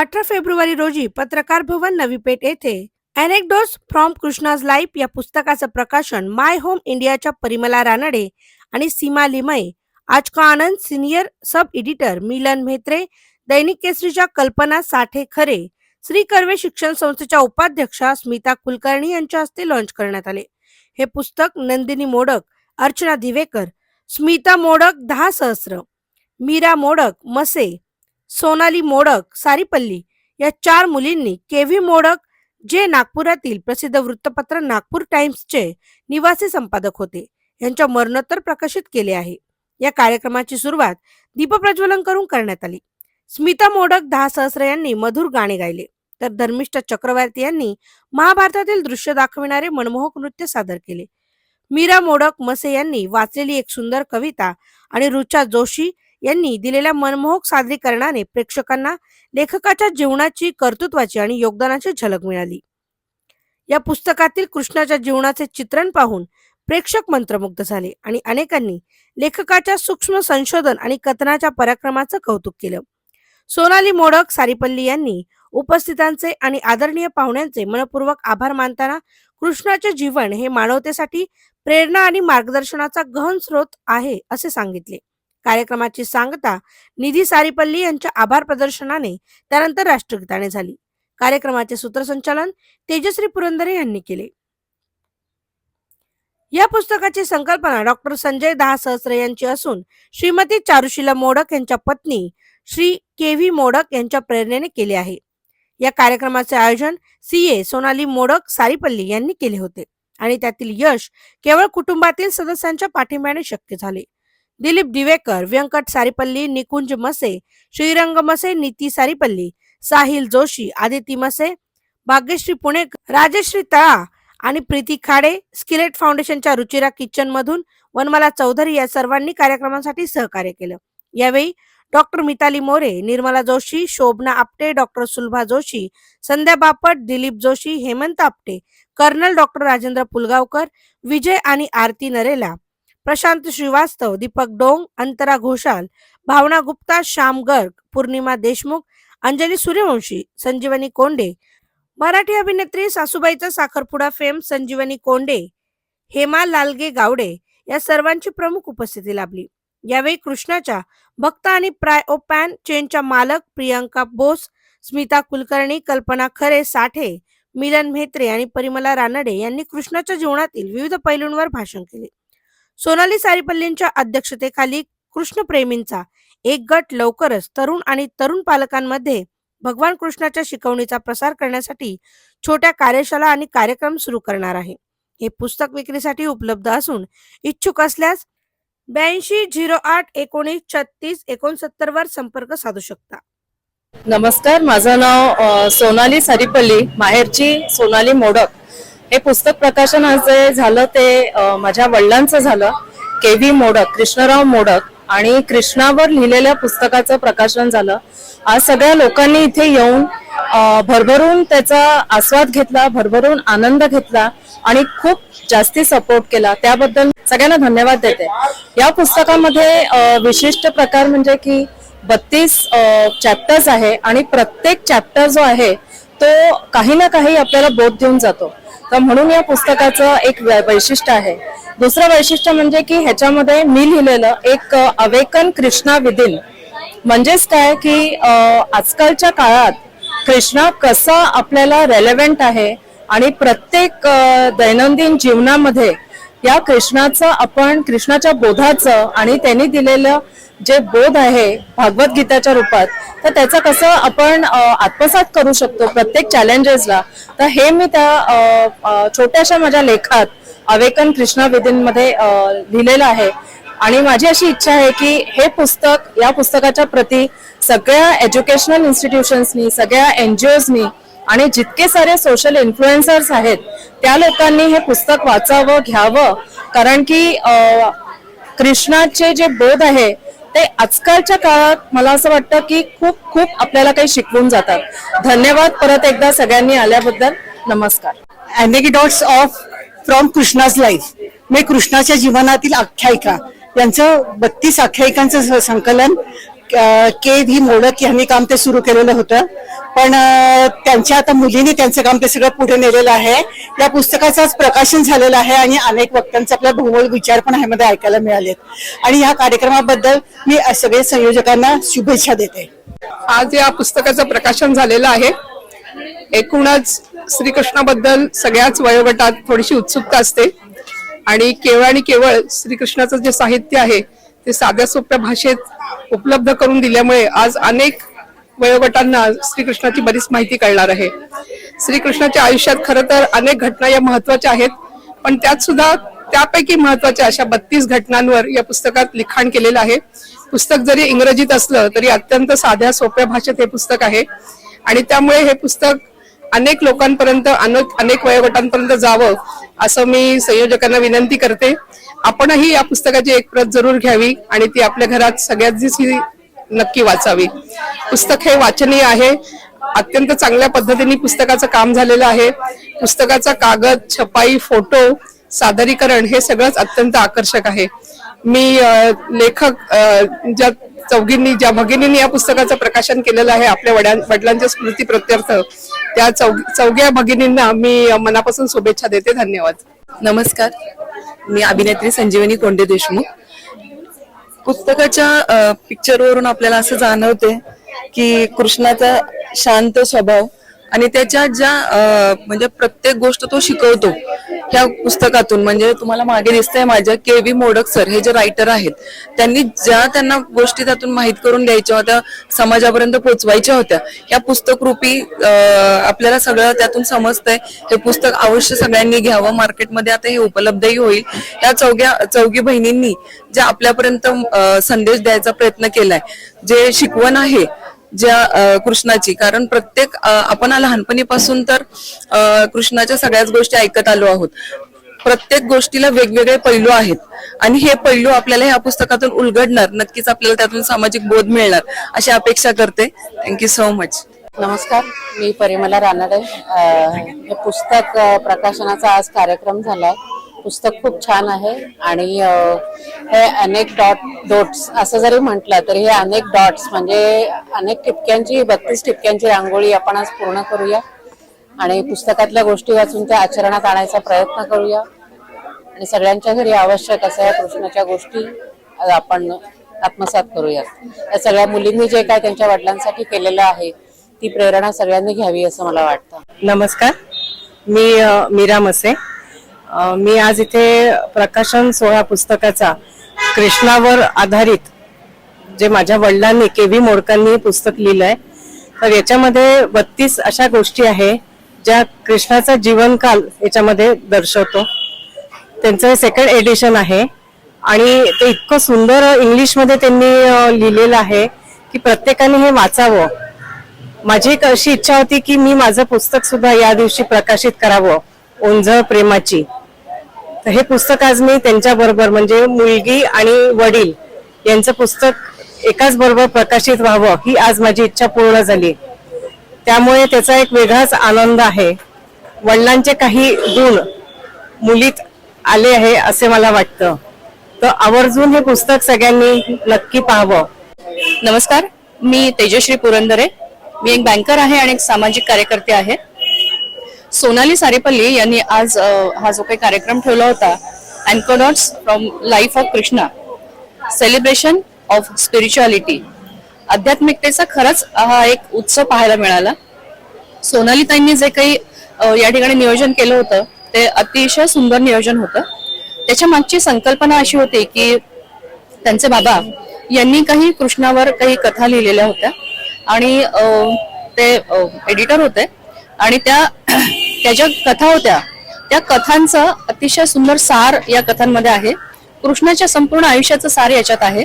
अठरा फेब्रुवारी रोजी पत्रकार भवन नवी पेठ येथे अनेक्डोस फ्रॉम कृष्णाज लाईफ या पुस्तकाचं प्रकाशन माय होम इंडियाच्या परिमला रानडे आणि Seema Limaye Aajka Anand senior sub editor Milan Mhetre दैनिक केसरीच्या कल्पना साठे खरे श्री कर्वे शिक्षण संस्थेच्या उपाध्यक्षा स्मिता कुलकर्णी यांच्या हस्ते लॉन्च करण्यात आले. हे पुस्तक नंदिनी मोडक अर्चना दिवेकर स्मिता मोडक दहा सहस्र मीरा मोडक मसे सोनाली मोडक सारीपल्ली या चार मुलींनी केव्ही मोडक जे नागपुरातील प्रसिद्ध वृत्तपत्र नागपूर टाइम्सचे निवासी संपादक होते यांच्या मरणोत्तर प्रकाशित केले आहे. या कार्यक्रमाची सुरुवात दीपप्रज्वलन करून करण्यात आली. स्मिता मोडक दहा सहस्र यांनी मधुर गाणे गायले. तर धर्मिष्ठ चक्रवर्ती यांनी महाभारतातील दृश्य दाखविणारे मनमोहक नृत्य सादर केले. मीरा मोडक मसे यांनी वाचलेली एक सुंदर कविता आणि रुचा जोशी यांनी दिलेल्या मनमोहक सादरीकरणाने प्रेक्षकांना लेखकाच्या जीवनाची कर्तृत्वाची आणि योगदानाची झलक मिळाली. या पुस्तकातील कृष्णाच्या जीवनाचे चित्रण पाहून प्रेक्षक मंत्रमुग्ध झाले आणि अनेकांनी लेखकाच्या सूक्ष्म संशोधन आणि कथनाच्या पराक्रमाचं कौतुक केलं. सोनाली मोडक सारीपल्ली यांनी उपस्थितांचे आणि आदरणीय पाहुण्यांचे मनपूर्वक आभार मानताना कृष्णाचे जीवन हे मानवतेसाठी प्रेरणा आणि मार्गदर्शनाचा गहन स्रोत आहे असे सांगितले. कार्यक्रमाची सांगता निधी सारीपल्ली यांच्या आभार प्रदर्शनाने त्यानंतर राष्ट्रगीताने झाली. कार्यक्रमाचे सूत्रसंचालन तेजश्री पुरंदरे यांनी केले. या पुस्तकाची संकल्पना डॉक्टर संजय दहा सहस्रे यांची असून श्रीमती चारुशिला मोडक यांच्या पत्नी श्री के व्ही मोडक यांच्या प्रेरणेने केले आहे. या कार्यक्रमाचे आयोजन सी ए सोनाली मोडक सारीपल्ली यांनी केले होते आणि त्यातील यश केवळ कुटुंबातील सदस्यांच्या पाठिंब्याने शक्य झाले. दिलीप दिवेकर व्यंकट सारीपल्ली निकुंज मसे श्रीरंग मसे नीती सारीपल्ली साहिल जोशी आदिती मसे भाग्यश्री पुणे राजश्री तळा आणि प्रीती खाडे स्किलेट फाउंडेशनच्या रुचिरा किचन मधून वनमाला चौधरी या सर्वांनी कार्यक्रमासाठी सहकार्य केलं. यावेळी doctor Mitali More Nirmala Joshi Shobhana Apte doctor Sulabha Joshi Sandhya Bapat Dilip Joshi Hemant Apte colonel doctor Rajendra Pulgaonkar Vijay आणि आरती नरेला प्रशांत श्रीवास्तव दीपक डोंग अंतरा घोषाल भावना गुप्ता श्याम गर्ग पूर्णिमा देशमुख अंजली सूर्यवंशी संजीवनी कोंडे मराठी अभिनेत्री सासूबाईचा साखरपुडा फेम संजीवनी कोंडे हेमा लालगे गावडे या सर्वांची प्रमुख उपस्थिती लाभली. यावेळी कृष्णाच्या भक्त आणि प्राय ओपॅन चेनच्या मालक प्रियंका बोस स्मिता कुलकर्णी कल्पना खरे साठे मिलन म्हेत्रे आणि परिमला रानडे यांनी कृष्णाच्या जीवनातील विविध पैलूंवर भाषण केले. सोनाली सारीपल्लींच्या अध्यक्षतेखाली कृष्णप्रेमींचा एक गट लवकरच तरुण आणि तरुण पालकांमध्ये भगवान कृष्णाच्या शिकवणीचा प्रसार करण्यासाठी छोट्या कार्यशाळा आणि कार्यक्रम सुरू करणार आहे. हे पुस्तक विक्रीसाठी उपलब्ध असून इच्छुक असल्यास ब्याऐंशी झिरो आठ एकोणीस छत्तीस एकोणसत्तर वर संपर्क साधू शकता. नमस्कार माझं नाव सोनाली सारीपल्ली माहेरची सोनाली मोडक. हे पुस्तक प्रकाशन आज जे झालं ते माझ्या वडिलांचं झालं. के व्ही मोडक कृष्णराव मोडक आणि कृष्णावर लिहिलेल्या पुस्तकाचं प्रकाशन झालं. आज सगळ्या लोकांनी इथे येऊन भरभरून त्याचा आस्वाद घेतला भरभरून आनंद घेतला आणि खूप जास्ती सपोर्ट केला. त्याबद्दल सगळ्यांना धन्यवाद देते. या पुस्तकामध्ये विशिष्ट प्रकार म्हणजे की बत्तीस चॅप्टर्स आहे आणि प्रत्येक चॅप्टर जो आहे तो काही ना काही आपल्याला बोध देऊन जातो. तर म्हणून या पुस्तकाचं एक वैशिष्ट्य आहे. दुसरं वैशिष्ट्य म्हणजे की ह्याच्यामध्ये मी लिहिलेलं एक अवेकन कृष्णा विदिन. म्हणजेच काय? की आजकालच्या काळात कृष्णा कसा आपल्याला रेलेव्हंट आहे आणि प्रत्येक दैनंदिन जीवनामध्ये या कृष्णाचं आपण कृष्णाच्या बोधाचं आणि त्यांनी दिलेलं जे बोध आहे भागवत गीताच्या रूपात तर त्याचं कसं आपण आत्मसात करू शकतो प्रत्येक चॅलेंजेसला तर हे मी त्या छोट्याशा माझ्या लेखात अवेकन कृष्णा विधींमध्ये लिहिलेलं आहे. आणि माझी अशी इच्छा आहे की हे पुस्तक या पुस्तकाच्या प्रती सगळ्या एज्युकेशनल इन्स्टिट्यूशन्सनी सगळ्या एन जी ओजनी आणि जितके सारे सोशल इन्फ्लुएन्सर्स आहेत त्या लोकांनी हे पुस्तक वाचावं घ्यावं. कारण की कृष्णाचे जे बोध आहे ते आजकालच्या काळात मला असं वाटतं की खूप खूप आपल्याला काही शिकवून जातात. धन्यवाद परत एकदा सगळ्यांनी आल्याबद्दल. नमस्कार. Anecdotes of from Krishna's life म्हणजे कृष्णाच्या जीवनातील आख्यायिका. यांचं बत्तीस आख्यायिकांचं संकलन के व्ही मोडक यांनी काम ते सुरू केलेलं होतं. पण त्यांच्या आता मुलींनी त्यांचं काम ते सगळं पुढे नेलेलं आहे. या पुस्तकाचं आज प्रकाशन झालेलं आहे आणि अनेक वक्त्यांचे आपल्या भूगोल विचार पण ह्यामध्ये ऐकायला मिळालेत. आणि या कार्यक्रमाबद्दल मी सगळे संयोजकांना शुभेच्छा देते. आज या पुस्तकाचं प्रकाशन झालेलं आहे. एकूणच श्रीकृष्णाबद्दल सगळ्याच वयोगटात थोडीशी उत्सुकता असते. आणि केवळ आणि केवळ श्रीकृष्णाचं जे साहित्य आहे ते साध्या सोप्या भाषेत उपलब्ध करून दिल्यामुळे आज अनेक वयोगटांना श्रीकृष्णाची बरीच माहिती कळणार आहे. श्रीकृष्णाच्या आयुष्यात खरं तर अनेक घटना या महत्त्वाच्या आहेत पण त्यात सुद्धा त्यापैकी महत्त्वाच्या अशा बत्तीस घटनांवर या पुस्तकात लिखाण केलेलं आहे. पुस्तक जरी इंग्रजीत असलं तरी अत्यंत साध्या सोप्या भाषेत हे पुस्तक आहे. आणि त्यामुळे हे पुस्तक अनेक लोकांपर्यंत अनेक अनेक वयोगटांपर्यंत जावं असं मी संयोजकांना विनंती करते. आपणही या पुस्तकाची एक प्रत जरूर घ्यावी आणि ती आपल्या घरात सगळ्यांनीच ही नक्की वाचावी. पुस्तक हे वाचनीय आहे. अत्यंत चांगल्या पद्धतीने पुस्तकाचं काम झालेलं आहे. पुस्तकाचा कागद छपाई फोटो सादरीकरण हे सगळंच अत्यंत आकर्षक आहे. मी लेखक ज्या चौघींनी ज्या भगिनींनी या पुस्तकाचं प्रकाशन केलेलं आहे आपल्या वड्या वडिलांच्या स्मृती प्रत्यर्थ त्या चौ चौघ्या भगिनींना मी मनापासून शुभेच्छा देते. धन्यवाद. नमस्कार. मी अभिनेत्री संजीवनी कोंडे देशमुख. पुस्तकाच्या पिक्चरवरून आपल्याला असं जाणवते की कृष्णाचा शांत स्वभाव आणि त्याच्या ज्या म्हणजे प्रत्येक गोष्ट तो शिकवतो ह्या पुस्तकातून. म्हणजे तुम्हाला मागे दिसतंय माझ्या के व्ही मोडक सर हे जे रायटर आहेत त्यांनी ज्या त्यांना गोष्टी त्यातून माहीत करून द्यायच्या होत्या समाजापर्यंत पोचवायच्या होत्या या पुस्तक रूपी आपल्याला सगळं त्यातून समजतंय. हे पुस्तक अवश्य सगळ्यांनी घ्यावं. मार्केटमध्ये आता हे उपलब्धही होईल. या चौघ्या चौघी बहिणींनी जे आपल्यापर्यंत संदेश द्यायचा प्रयत्न केलाय जे शिकवण आहे ज्या कृष्णाची. कारण प्रत्येक आपण लहानपणीपासून तर कृष्णाच्या सगळ्याच गोष्टी ऐकत आलो आहोत. प्रत्येक गोष्टीला वेगवेगळे पैलू आहेत. आणि हे पैलू आपल्याला ह्या पुस्तकातून उलगडणार. नक्कीच आपल्याला त्यातून सामाजिक बोध मिळणार. अशी अपेक्षा करते. थँक्यू सो मच नमस्कार. मी परिमला रानडे. हे पुस्तक प्रकाशनाचा आज कार्यक्रम झालाय. पुस्तक खूप छान आहे आणि हे अनेक डॉट डॉट्स असं जरी म्हटलं तरी हे अनेक डॉट्स म्हणजे अनेक ठिपक्यांची बत्तीस ठिपक्यांची रांगोळी आपण आज पूर्ण करूया आणि पुस्तकातल्या गोष्टी वाचून त्या आचरणात आणायचा प्रयत्न करूया. आणि सगळ्यांच्या घरी आवश्यक असं या कृष्णाच्या गोष्टी आपण आत्मसात करूयात या सगळ्या मुलींनी जे काय त्यांच्या वडिलांसाठी केलेलं आहे ती प्रेरणा सगळ्यांनी घ्यावी असं मला वाटतं. नमस्कार. मी मीरा मसे. मी आज इथे प्रकाशन सोहळा पुस्तकाचा कृष्णावर आधारित जे माझ्या वडिलांनी के व्ही मोडकांनी पुस्तक लिहिलं आहे तर याच्यामध्ये बत्तीस अशा गोष्टी आहे ज्या कृष्णाचा जीवनकाल याच्यामध्ये दर्शवतो. त्यांचं सेकंड एडिशन आहे आणि ते इतकं सुंदर इंग्लिशमध्ये त्यांनी लिहिलेलं आहे की प्रत्येकाने हे वाचावं. माझी एक अशी इच्छा होती की मी माझं पुस्तक सुद्धा या दिवशी प्रकाशित करावं ओंझळ प्रेमाची. तर हे पुस्तक आज मी त्यांच्या बरोबर म्हणजे मुलगी आणि वडील यांचं पुस्तक एकाच बरोबर प्रकाशित व्हावं ही आज माझी इच्छा पूर्ण झाली. त्यामुळे त्याचा एक वेगळाच आनंद आहे. वडिलांचे काही गुण मुलीत आले आहे असे मला वाटतं. तर आवर्जून हे पुस्तक सगळ्यांनी नक्की पाहावं. नमस्कार मी तेजश्री पुरंदरे. मी एक बँकर आहे आणि एक सामाजिक कार्यकर्ते आहे. सोनाली सारेपल्ली यांनी आज हा जो काही कार्यक्रम ठेवला होता anecdotes from life of Krishna celebration of spirituality आध्यात्मिकतेचा खरंच हा एक उत्सव पाहायला मिळाला. सोनालीताईंनी जे काही या ठिकाणी नियोजन केलं होतं ते अतिशय सुंदर नियोजन होतं. त्याच्या मागची संकल्पना अशी होती की त्यांचे बाबा यांनी काही कृष्णावर काही कथा लिहिलेल्या होत्या आणि ते एडिटर होते. आणि त्या त्या ज्या कथा होत्या त्या कथांचं अतिशय सुंदर सार या कथांमध्ये आहे. कृष्णाच्या संपूर्ण आयुष्याचं सार याच्यात आहे.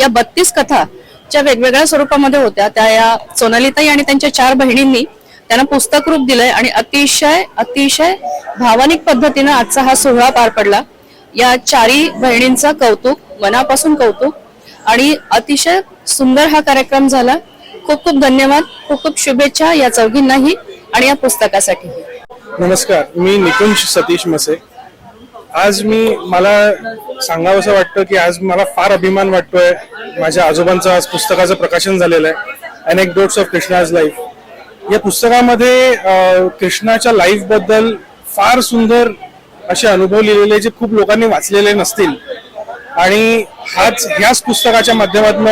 या बत्तीस कथा ज्या वेगवेगळ्या स्वरूपामध्ये होत्या त्या या सोनालिताई आणि त्यांच्या चार बहिणींनी त्यांना पुस्तक रूप दिलंय आणि अतिशय अतिशय भावनिक पद्धतीनं आजचा हा सोहळा पार पडला. या चारी बहिणींचं कौतुक मनापासून कौतुक आणि अतिशय सुंदर हा कार्यक्रम झाला. खूप खूप धन्यवाद. खूप खूप शुभेच्छा या चौघींनाही. आणि या पुस्तकासाठी. नमस्कार मी निकुंज सतीश मसे आज मी मला सांगावंसं वाटतं की आज मला फार अभिमान वाटतोय. माझ्या आजोबांचं आज पुस्तकाचं प्रकाशन झालेलं आहे. अनेक्डोट्स ऑफ कृष्णाज लाईफ या पुस्तकामध्ये कृष्णाच्या लाईफबद्दल फार सुंदर असे अनुभव लिहिलेले जे खूप लोकांनी वाचलेले नसतील. आणि हाच ह्याच पुस्तकाच्या माध्यमातून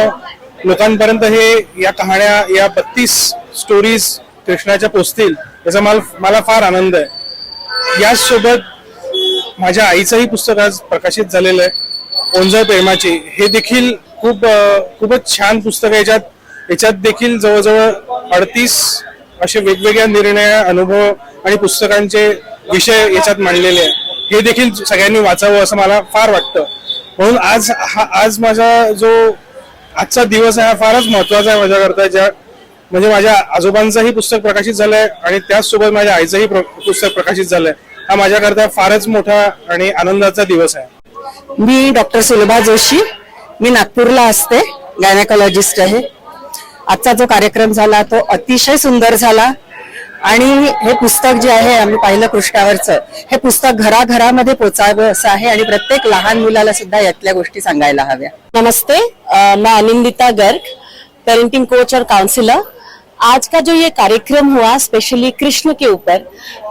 लोकांपर्यंत हे या कहाण्या या बत्तीस स्टोरीज कृष्णाच्या पोचतील याचा मला मला फार आनंद आहे. याचसोबत माझ्या आईचंही पुस्तक आज प्रकाशित झालेलं आहे ओंजळ प्रेमाची. हे देखील खूप खूपच छान पुस्तक आहे. याच्यात याच्यात देखील जवळजवळ अडतीस असे वेगवेगळ्या निर्णय अनुभव आणि पुस्तकांचे विषय याच्यात मांडलेले आहे. हे देखील सगळ्यांनी वाचावं असं मला फार वाटतं. म्हणून आज हा आज माझा जो आजचा दिवस आहे हा फारच महत्त्वाचा आहे माझ्याकरता ज्या म्हणजे माझ्या आजोबांचंही पुस्तक प्रकाशित झालंय आणि त्याचसोबत माझ्या आईचंही पुस्तक प्रकाशित झालंय. हा माझ्याकरता फारच मोठा आणि आनंदाचा दिवस आहे. मी डॉक्टर सुलभा जोशी. मी नागपूरला असते. गायनेकॉलॉजिस्ट आहे. आजचा जो कार्यक्रम झाला तो अतिशय सुंदर झाला. आणि हे पुस्तक जे आहे आम्ही पाहिलं पृष्ठावरचं हे पुस्तक घराघरामध्ये पोचावं असं आहे आणि प्रत्येक लहान मुलाला सुद्धा यातल्या गोष्टी सांगायला हव्या. नमस्ते. अ, मैं अनिंदिता गर्ग पेरेंटिंग कोच और काउंसलर आज का जो ये कार्यक्रम हुआ स्पेशली कृष्ण के ऊपर,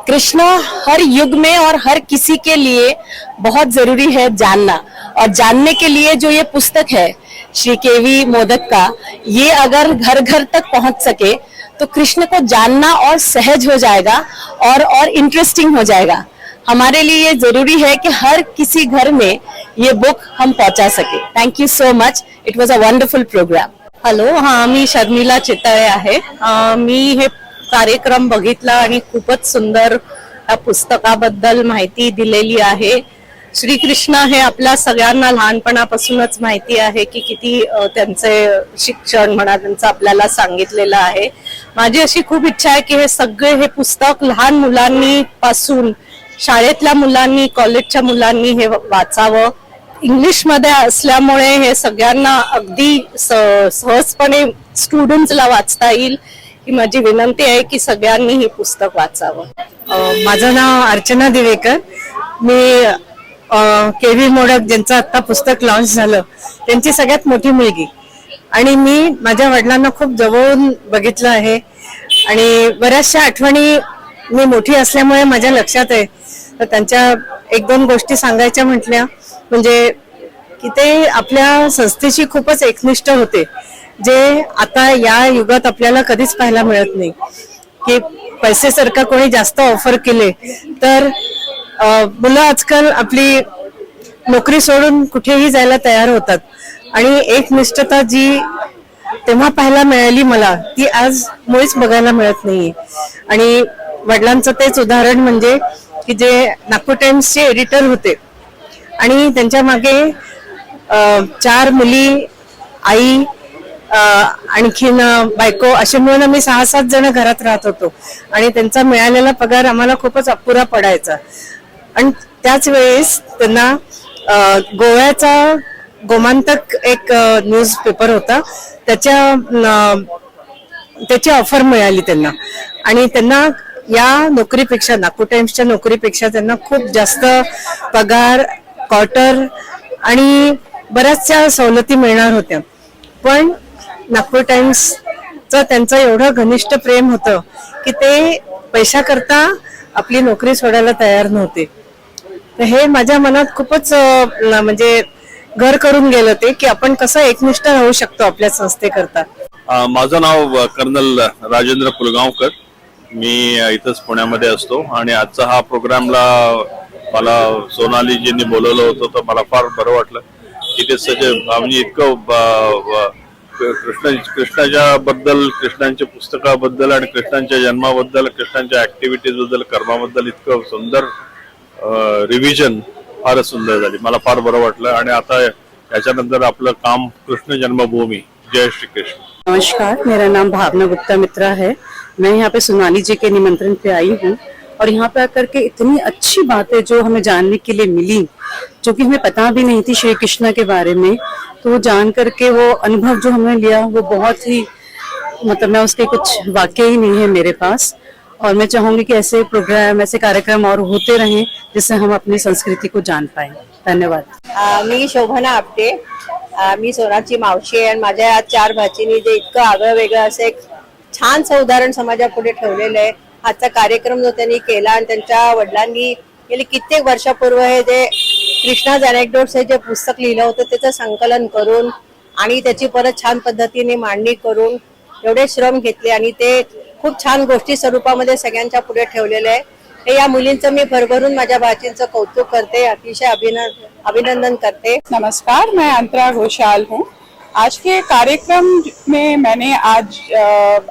कृष्ण हर युग में और हर किसी के लिए बहुत ज़रूरी है जानना। और जानने के लिए जो ये पुस्तक है, श्री केवी मोदक का, ये अगर घर घर तक पहुँच सके तो कृष्ण को जानना और सहज हो जाएगा और और इंटरेस्टिंग हो जाएगा। हमारे लिए ये ज़रूरी है कि हर किसी घर में ये बुक हम पहुँचा सके। Thank you so much it was a wonderful programme hello हा मी शर्मिला चितळे आहे. मी हे कार्यक्रम बघितला आणि खूपच सुंदर या पुस्तकाबद्दल माहिती दिलेली आहे. श्रीकृष्ण हे आपल्या सगळ्यांना लहानपणापासूनच माहिती आहे की किती त्यांचे शिक्षण म्हणा त्यांचं आपल्याला सांगितलेलं आहे. माझी अशी खूप इच्छा आहे की हे सगळे हे पुस्तक लहान मुलांनी पासून शाळेतल्या मुलांनी कॉलेजच्या मुलांनी हे वाचावं. इंग्लिशमध्ये असल्यामुळे हे सगळ्यांना अगदी सहजपणे स्टुडंट्सला वाचता येईल ही माझी विनंती आहे की सगळ्यांनी ही पुस्तक वाचावं. माझं नाव अर्चना दिवेकर. मी के व्ही मोडक ज्यांचं आता पुस्तक लॉन्च झालं त्यांची सगळ्यात मोठी मुलगी. आणि मी माझ्या वडिलांना खूप जवळून बघितलं आहे. आणि बऱ्याचशा आठवणी मी मोठी असल्यामुळे माझ्या लक्षात आहे. तर त्यांच्या एक दोन गोष्टी सांगायच्या म्हटल्या. म्हणजे की ते आपल्या संस्थेशी खूपच एकनिष्ठ होते. जे आता या युगात आपल्याला कधीच पाहायला मिळत नाही. की पैसे सारखं कोणी जास्त ऑफर केले तर मुलं आजकाल आपली नोकरी सोडून कुठेही जायला तयार होतात. आणि एक निष्ठता जी तेव्हा पाहायला मिळाली मला ती आज मुळीच बघायला मिळत नाहीये. आणि वडिलांचं तेच उदाहरण म्हणजे की जे नागपूर टाइम्सचे एडिटर होते. आणि त्यांच्या मागे चार मुली आई आणखीन बायको असे मिळून आम्ही सहा सात जण घरात राहत होतो. आणि त्यांचा मिळालेला पगार आम्हाला खूपच अपुरा पडायचा. आणि त्याच वेळेस त्यांना गोव्याचा गोमांतक एक न्यूज पेपर होता. त्याच्या त्याची ऑफर मिळाली त्यांना. आणि त्यांना या नोकरीपेक्षा नागपूर टाइम्सच्या नोकरीपेक्षा त्यांना खूप जास्त पगार क्वार्टर आणि बऱ्याचशा सवलती मिळणार होत्या. पण नागपूर टाइम्सचं त्यांचं एवढं घनिष्ठ प्रेम होतं की ते पैशाकरता आपली नोकरी सोडायला तयार नव्हते. तर हे माझ्या मनात खूपच म्हणजे घर करून गेलं ते की आपण कसं एकनिष्ठ राहू शकतो आपल्या संस्थेकरता. माझं नाव कर्नल राजेंद्र पुलगावकर मी इथंच पुण्यामध्ये असतो आणि आजचा हा प्रोग्रामला मला सोनालीजींनी बोलवलं होतं तर मला फार बरं वाटलं की ते सगळे म्हणजे इतकं कृष्ण कृष्णाच्या बद्दल कृष्णांच्या पुस्तकाबद्दल आणि कृष्णांच्या जन्माबद्दल कृष्णांच्या ऍक्टिव्हिटीजबद्दल कर्माबद्दल इतकं सुंदर रिव्हिजन फारच सुंदर झाली. मला फार बरं वाटलं आणि आता याच्यानंतर आपलं काम कृष्ण जन्मभूमी. जय श्री कृष्ण नमस्कार मेरा नाम भावना गुप्ता मित्रा है. मैं यहाँ पे सोनाली जी के निमंत्रण पे आई हूँ। और यहाँ पे आकर के इतनी अच्छी बातें जो हमें जानने के लिए मिली, जो कि हमें पता भी नहीं थी श्री कृष्ण के बारे में तो वो जान करके वो अनुभव जो हमने लिया, वो बहुत ही मतलब मैं उसके कुछ वाक्य ही नहीं है मेरे पास। और मैं चाहूँगी कि ऐसे प्रोग्राम ऐसे कार्यक्रम और होते रहें, जिससे हम अपनी संस्कृति को जान पाए। धन्यवाद। मी शोभना आपटे। मी सोनाची मावशी आणि माझ्या चार भाचींनी जे इतकं आगळं वेगळं असं एक छानसं उदाहरण समाजापुढे ठेवलेलं आहे. आजचा कार्यक्रम जो त्यांनी केला आणि त्यांच्या वडिलांनी गेली कित्येक वर्षापूर्व हे जे कृष्णाज अनेक्डोट्स हे जे पुस्तक लिहिलं होतं त्याचं संकलन करून आणि त्याची परत छान पद्धतीने मांडणी करून एवढे श्रम घेतले आणि ते खूप छान गोष्टी स्वरूपामध्ये सगळ्यांच्या पुढे ठेवलेले आहे. हे या मुलींचं मी भरभरून माझ्या भाचींचं कौतुक करते अतिशय अभिनंदन अभिनंदन करते. नमस्कार मैं अंतरा घोषाल हूँ. आज के कार्यक्रम में मैंने आज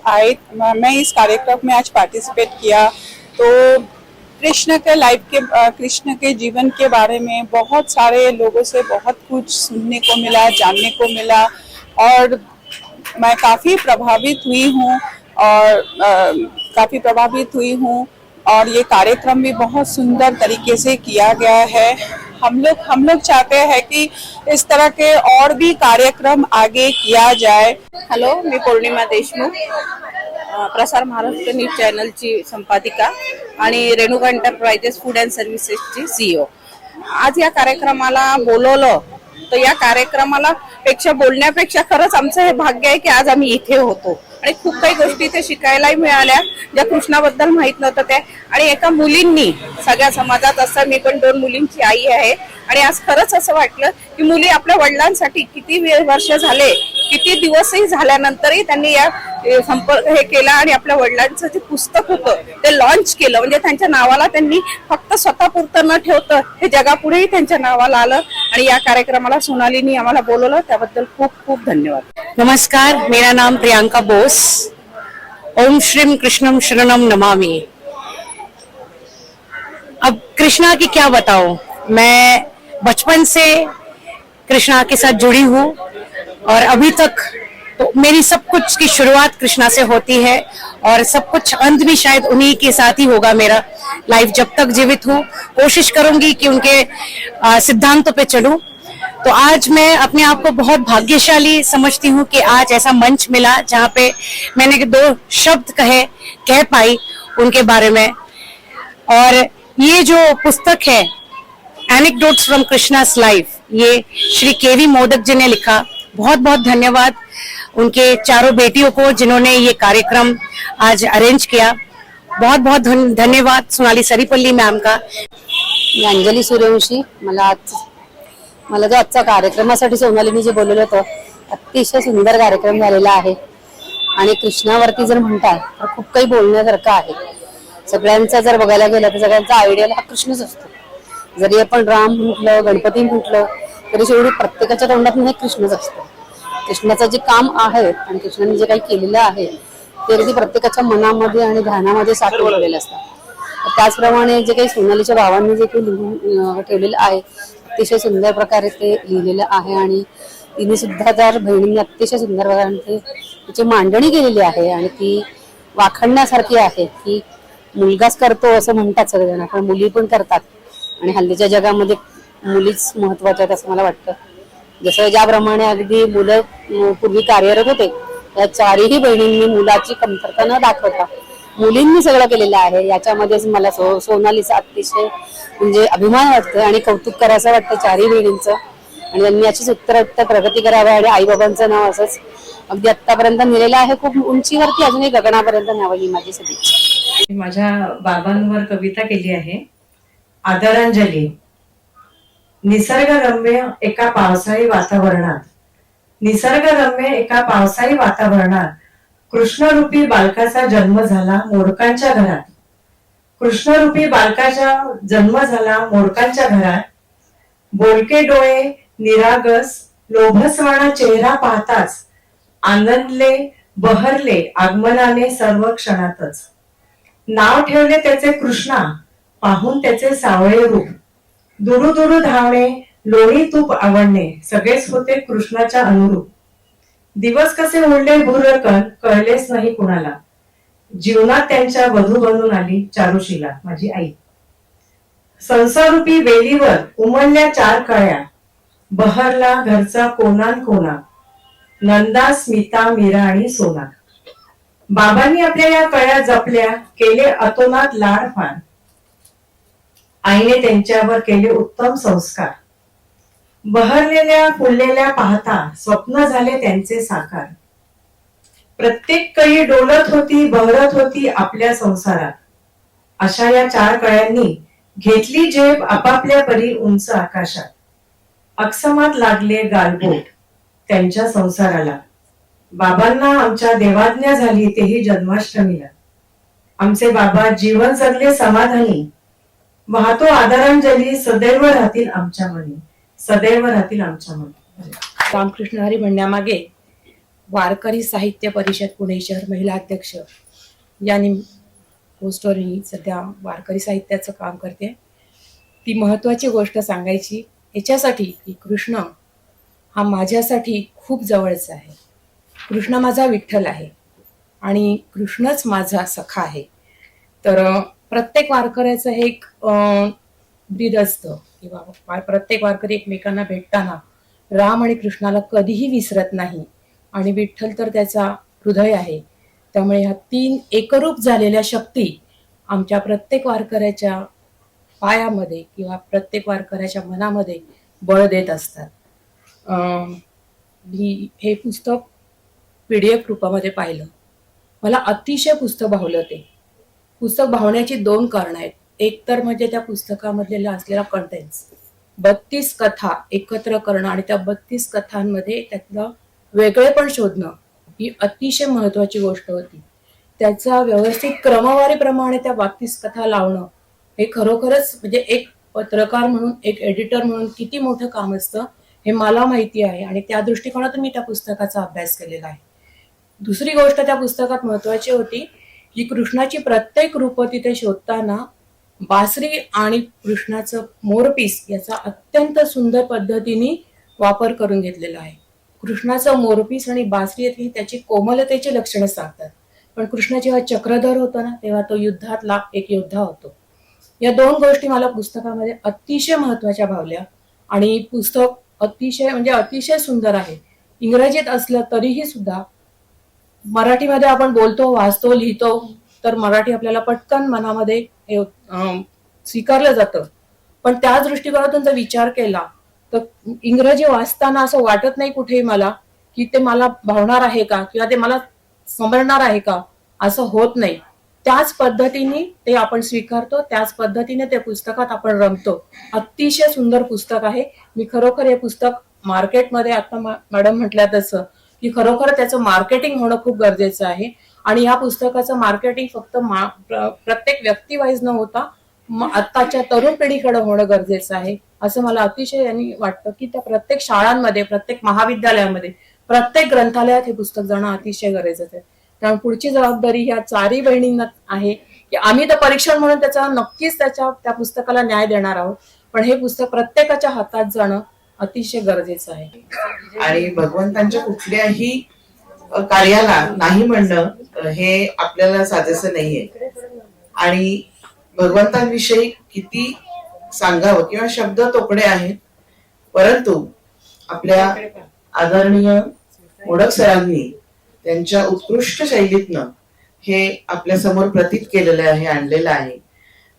आए, मैं इस कार्यक्रम में आज पार्टिसिपेट किया। तो कृष्ण के लाइफ के कृष्ण के जीवन के बारे में बहुत सारे लोगों से बहुत कुछ सुनने को मिला, जानने को मिला और मैं काफ़ी प्रभावित हुई हूँ और काफ़ी प्रभावित हुई हूँ और ये कार्यक्रम भी बहुत सुंदर तरीके से किया गया है। हम लोग हम लोग चाहते हैं कि इस तरह के और भी कार्यक्रम आगे किया जाए। हॅलो मी पौर्णिमा देशमुख प्रसार महाराष्ट्र न्यूज चॅनलची संपादिका आणि रेणुका एंटरप्राइजेस फूड अँड सर्व्हिसेसची सीईओ आज या कार्यक्रमाला बोलवलं तर या कार्यक्रमाला पेक्षा बोलण्यापेक्षा खरंच आमचं हे भाग्य आहे की आज आम्ही इथे होतो. आणि खूप काही गोष्टी इथे शिकायलाही मिळाल्या. ज्या कृष्णाबद्दल माहीत नव्हतं त्या. आणि एका मुलींनी सगळ्या समाजात असं मी पण दोन मुलींची आई आहे. आणि आज खरंच असं वाटलं की मुली आपल्या वडिलांसाठी किती वर्ष झाले किती दिवसही झाल्यानंतरही त्यांनी या संपर्क हे केला आणि आपल्या वडिलांचं जे पुस्तक होतं ते लॉन्च केलं. म्हणजे त्यांच्या नावाला त्यांनी फक्त स्वतःपुरतं न ठेवतं हे जगापुढेही त्यांच्या नावाला आलं आणि या कार्यक्रमाला सोनालीनी आम्हाला बोलवलं. त्याबद्दल खूप खूप धन्यवाद. नमस्कार. मेरा नाम प्रियांका बोस. ओम श्रीम कृष्णम शरणम नमामि. अब कृष्णा की क्या बताओ मैं बचपन से कृष्णा के साथ जुड़ी हूँ। और अभी तक तो मेरी सब कुछ की शुरुआत कृष्णा से होती है और सब कुछ अंत भी शायद उन्हीं के साथ ही होगा मेरा लाइफ जब तक जीवित हूँ। कोशिश करूँगी कि उनके सिद्धांतों पे चलूँ। तो आज मैं अपने आप को बहुत भाग्यशाली समझती हूँ कि आज ऐसा मंच मिला जहाँ पे मैंने दो शब्द कहे, कह पाई उनके बारे में। और ये जो पुस्तक है एनेक्डोट्स फ्रॉम कृष्णास लाइफ ये श्री केवी मोदक जी ने लिखा। बहुत बहुत धन्यवाद उनके चारों बेटियों को जिन्होंने ये कार्यक्रम आज अरेंज किया। बहुत बहुत धन- धन्यवाद सोनाली सरीपल्ली मैम का। मी अंजली सूर्यवंशी मला आज मला जो आजचा कार्यक्रमासाठी सोनालीने जे बोलवलं होतं अतिशय सुंदर कार्यक्रम झालेला आहे. आणि कृष्णावरती जर म्हणताय तर खूप काही बोलण्यासारखं आहे. सगळ्यांचा जर बघायला गेलं तर सगळ्यांचा आयडियल हा कृष्णच असतो. जरी आपण राम म्हटलं गणपती म्हटलं तरी शेवटी प्रत्येकाच्या तोंडात हे कृष्णच असतं. कृष्णाचं जे काम आहे आणि कृष्णाने जे काही केलेलं आहे ते अगदी प्रत्येकाच्या मनामध्ये आणि ध्यानामध्ये साठवून असतात असतं. त्याचप्रमाणे जे काही सोनालीच्या भावांनी जे काही लिहून ठेवलेलं आहे अतिशय सुंदर प्रकारे ते लिहिलेलं आहे आणि तिने सुद्धा तर बहिणींनी अतिशय सुंदर प्रकारे ते तिची मांडणी केलेली आहे आणि ती वाखणण्यासारखी आहे की मुलगाच करतो असं म्हणतात सगळेजण पण मुली पण करतात. आणि हल्लीच्या जगामध्ये मुलीच महत्त्वाच्या आहेत असं मला वाटतं. जसं ज्याप्रमाणे अगदी मुलं पूर्वी कार्यरत होते त्या चारही बहिणींनी मुलाची कमतरता न दाखवता मुलींनी सगळं केलेलं आहे. याच्यामध्येच मला सो सोनालीचा अतिशय म्हणजे अभिमान वाटतं आणि कौतुक करायचं वाटतं चारही बहिणींचं. आणि त्यांनी याचीच उत्तरोत्तर प्रगती करावी आणि आईबाबांचं नाव असंच अगदी आतापर्यंत नेलेलं आहे. खूप उंचीवरती अजूनही गगनापर्यंत न्यावं ही माझी सदिच्छा. माझ्या बाबांवर कविता केली आहे. आदरांजली. निसर्गरम्य एका पावसाळी वातावरणात. निसर्गरम्य एका पावसाळी वातावरणात कृष्णरूपी बालकाचा जन्म झाला मोडकांच्या घरात. कृष्णरूपी बालकाचा जन्म झाला मोडकांच्या घरात. बोलके डोळे निरागस लोभसवाणा चेहरा पाहताच आनंदले बहरले आगमनाने सर्व क्षणातच. नाव ठेवले त्याचे कृष्णा पाहून त्याचे सावळे रूप. दुरू दुरू धावणे लोणी तूप आवडणे सगळेच होते कृष्णाच्या अनुरूप. दिवस कसे उडले भूरकन कळलेच नाही कुणाला. जीवनात त्यांच्या वधू बनून आली चारुशीला माझी आई. संसारूपी वेलीवर उमलल्या चार कळ्या. बहरला घरचा कोणान कोणा. नंदा स्मिता मीरा आणि सोना. बाबांनी आपल्या या कळ्या जपल्या केले अतोनात लाड फार. आईने त्यांच्यावर केले उत्तम संस्कार. बहरलेल्या फुललेल्या पाहता स्वप्न झाले त्यांचे साकार. प्रत्येक कळी डोलत होती बहरत होती आपल्या संसारात. अशा या चार कळ्यांनी घेतली जेब आपापल्या परी उंच आकाशात. अक्षमात लागले गालबोट त्यांच्या संसाराला. बाबांना आमच्या देवाज्ञा झाली तेही जन्माष्टमीला. आमचे बाबा जीवन जगले समाधानी वाहतो आदरांजली सदैव राहतील आमच्या मनी. सदैव राहतील आमच्या मनी. रामकृष्ण हरी म्हणण्यामागे वारकरी साहित्य परिषद पुणे शहर महिला अध्यक्ष. यांनी पोस्टवर ही सध्या वारकरी साहित्याचं काम करते. ती महत्वाची गोष्ट सांगायची याच्यासाठी की कृष्ण हा माझ्यासाठी खूप जवळचा आहे. कृष्ण माझा विठ्ठल आहे. आणि कृष्णच माझा सखा आहे. तर प्रत्येक वारकऱ्याचं हे एक ब्रीद असतं. किंवा प्रत्येक वारकरी एकमेकांना भेटताना राम आणि कृष्णाला कधीही विसरत नाही. आणि विठ्ठल तर त्याचा हृदय आहे. त्यामुळे ह्या तीन एकरूप झालेल्या शक्ती आमच्या प्रत्येक वारकऱ्याच्या पायामध्ये किंवा प्रत्येक वारकऱ्याच्या मनामध्ये बळ देत असतात. मी हे पुस्तक पी डी एफ रूपामध्ये पाहिलं. मला अतिशय पुस्तक भावलं ते. पुस्तक भावण्याची दोन कारणं आहेत. एक तर म्हणजे त्या पुस्तकामधलेला असलेला कंटेन्स बत्तीस कथा एकत्र करणं आणि त्या बत्तीस कथांमध्ये त्यातलं वेगळेपण शोधणं ही अतिशय महत्वाची गोष्ट होती. त्याचा व्यवस्थित क्रमवारीप्रमाणे त्या बत्तीस कथा लावणं हे खरोखरच म्हणजे एक पत्रकार म्हणून एक एडिटर म्हणून किती मोठं काम असतं हे मला माहिती आहे आणि त्या दृष्टिकोनातून मी त्या पुस्तकाचा अभ्यास केलेला आहे. दुसरी गोष्ट त्या पुस्तकात महत्वाची होती की कृष्णाची प्रत्येक रूप तिथे शोधताना बासरी आणि कृष्णाचं मोरपीस याचा अत्यंत सुंदर पद्धतीने वापर करून घेतलेला आहे. कृष्णाचं मोरपीस आणि बासरी ही त्याची कोमलतेची लक्षणं सांगतात. पण कृष्ण जेव्हा चक्रधर होतो ना तेव्हा तो युद्धातला एक योद्धा होतो. या दोन गोष्टी मला पुस्तकामध्ये अतिशय महत्त्वाच्या भावल्या आणि पुस्तक अतिशय म्हणजे अतिशय सुंदर आहे. इंग्रजीत असलं तरीही सुद्धा मराठीमध्ये आपण बोलतो वाचतो लिहितो तर मराठी आपल्याला पटकन मनामध्ये हे, स्वीकारलं जातं. पण त्या दृष्टिकोनातून जर विचार केला तर इंग्रजी वाचताना असं वाटत नाही कुठेही मला की ते मला भावणार आहे का किंवा ते मला समजणार आहे का असं होत नाही. त्याच पद्धतीने ते आपण स्वीकारतो त्याच पद्धतीने ते पुस्तकात आपण रमतो. अतिशय सुंदर पुस्तक आहे. मी खरोखर हे पुस्तक मार्केटमध्ये आता मॅडम म्हटल्या तसं की खरोखर त्याचं मार्केटिंग होणं खूप गरजेचं आहे. आणि या पुस्तकाचं मार्केटिंग फक्त मा- प्रत्येक व्यक्ती वाईज न होता आत्ताच्या तरुण पिढीकडे होणं गरजेचं आहे. असं मला अतिशय यांनी वाटतं की त्या प्रत्येक शाळांमध्ये प्रत्येक महाविद्यालयामध्ये प्रत्येक ग्रंथालयात हे पुस्तक जाणं अतिशय गरजेचं आहे. त्यामुळे पुढची जबाबदारी ह्या चारही बहिणींना आहे की आम्ही तर परीक्षण म्हणून त्याचा नक्कीच त्याच्या त्या पुस्तकाला न्याय देणार आहोत. पण हे पुस्तक प्रत्येकाच्या हातात जाणं अतिशय गरजेचं आहे. आणि भगवंतांच्या कुठल्याही कार्याला नाही म्हणणं हे आपल्याला साजेसं नाहीये. आणि भगवंतांविषयी किती सांगावं किंवा शब्द तोकडे आहेत परंतु आपल्या आदरणीय मोडक सरांनी त्यांच्या उत्कृष्ट शैलीतनं हे आपल्यासमोर प्रतीत केलेलं आहे आणलेलं आहे.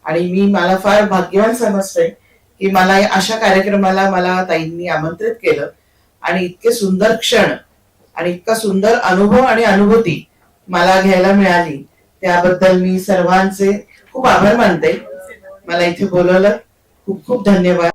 आणि मी मला फार भाग्यवान समजते की मला अशा कार्यक्रमाला मला ताईंनी आमंत्रित केलं. आणि इतके सुंदर क्षण आणि इतका सुंदर अनुभव आणि अनुभूती मला घ्यायला मिळाली. त्याबद्दल मी सर्वांचे खूप आभार मानते. मला इथे बोलवलं. खूप खूप धन्यवाद.